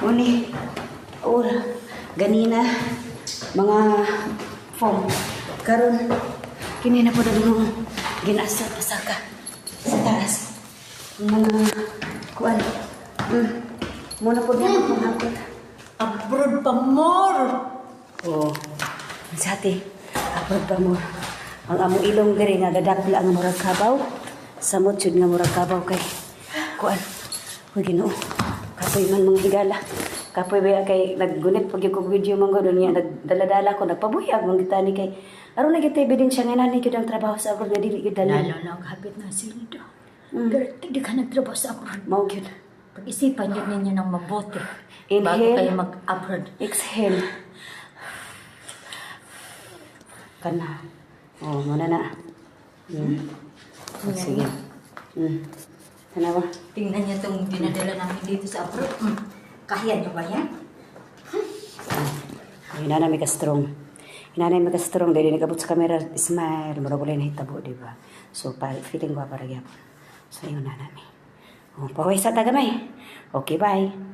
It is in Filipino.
Uni, or, ganina, mga form. Karon, kini na po na mga ginasa pasaka sa taas. Mga kuan. Hmm. Muna po din ako hapot. Abroad pa more! Oo. Sa ati, apod pa mo. Ang among ilong diri nga dadakla ang murag kabaw. Samot jud nga murag kabaw kay kuan. Uy Ginoo. Kapoy man mga higala. Kapoy ba kay naggunit pag yung video man gud niya nagdala-dala ko nagpabuyag mong gitani kay aron na kita ebidensya nga nani gyud ang trabaho sa abroad nga dili dali. Lalo na ang habit ng sildo. Mm. Pero hindi ka nagtrabaho sa abroad. Mao gyud. Pag-isipan yun ninyo ng mabuti. Bago Inhale. kayo mag-abroad. Exhale. Kana. Oh, muna na. Hmm. Oh, sige. Hmm. Ba? Tingnan niyo itong dinadala namin dito sa abroad. Hmm. Kaya niyo ba yan? Hinanay may ka-strong. Hinanay may ka-strong. Dahil nagabot sa camera, smile. Mura ko lang hitabo, di ba? So, pa, feeling ko para gyapon. So, yun na namin. Oh, pahuwi sa tagamay. Okay, bye.